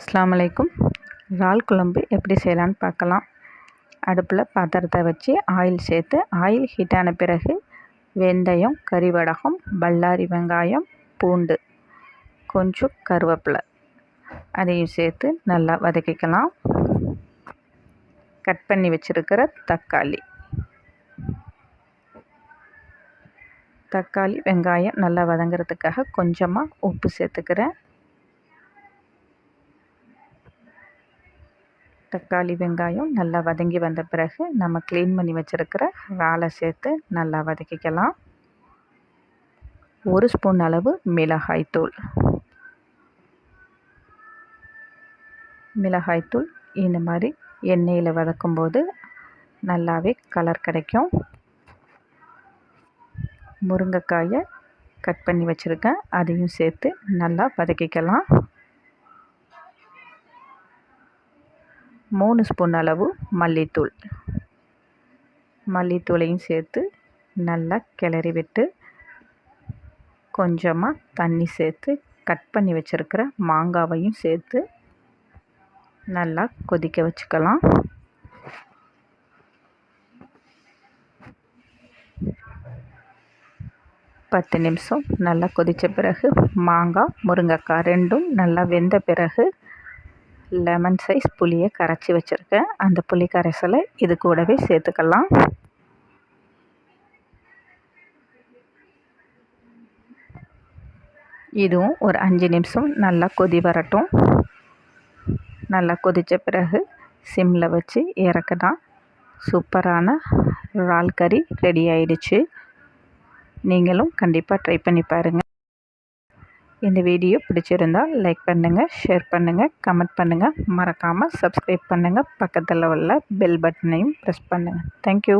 அஸ்லாம் வலைக்கும் இறால் குழம்பு எப்படி செய்யலான்னு பார்க்கலாம். அடுப்பில் பாத்திரத்தை வச்சு ஆயில் சேர்த்து ஆயில் ஹீட்டான பிறகு வெந்தயம் கறிவடகம் பல்லாரி வெங்காயம் பூண்டு கொஞ்சம் கருவேப்பிலை. அதையும் சேர்த்து நல்லா வதக்கிக்கலாம். கட் பண்ணி வச்சுருக்கிற தக்காளி. தக்காளி வெங்காயம் நல்லா வதங்கிறதுக்காக கொஞ்சமாக உப்பு சேர்த்துக்கிறேன். தக்காளி வெங்காயம் நல்லா வதங்கி வந்த பிறகு நம்ம க்ளீன் பண்ணி வச்சுருக்கிற இறாலை சேர்த்து நல்லா வதக்கிக்கலாம். ஒரு ஸ்பூன் அளவு மிளகாய்த்தூள் மிளகாய்த்தூள் இந்த மாதிரி எண்ணெயில் வதக்கும்போது நல்லாவே கலர் கிடைக்கும். முருங்கைக்காயை கட் பண்ணி வச்சுருக்கேன். அதையும் சேர்த்து நல்லா வதக்கிக்கலாம். மூணு ஸ்பூன் அளவு மல்லித்தூள். மல்லித்தூளையும் சேர்த்து நல்லா கிளறி விட்டு கொஞ்சமாக தண்ணி சேர்த்து கட் பண்ணி வச்சுருக்கிற மாங்காவையும் சேர்த்து நல்லா கொதிக்க வச்சுக்கலாம். பத்து நிமிஷம் நல்லா கொதித்த பிறகு மாங்காய் முருங்கைக்காய் ரெண்டும் நல்லா வெந்த பிறகு லெமன் சைஸ் புளியை கரைச்சி வச்சுருக்கேன். அந்த புளி கரைசலை இது கூடவே சேர்த்துக்கலாம். இதுவும் ஒரு அஞ்சு நிமிஷம் நல்லா கொதி வரட்டும். நல்லா கொதித்த பிறகு சிம்மில் வச்சு இறக்குனா சூப்பரான இறால் கறி ரெடி ஆயிடுச்சு. நீங்களும் கண்டிப்பாக ட்ரை பண்ணி பாருங்கள் இந்த வீடியோ பிடிச்சிருந்தால் லைக் பண்ணுங்கள் ஷேர் பண்ணுங்கள் கமெண்ட் பண்ணுங்கள் மறக்காமல் சப்ஸ்கிரைப் பண்ணுங்கள் பக்கத்தில் உள்ள பெல் பட்டனையும் ப்ரெஸ் பண்ணுங்கள் தேங்க்யூ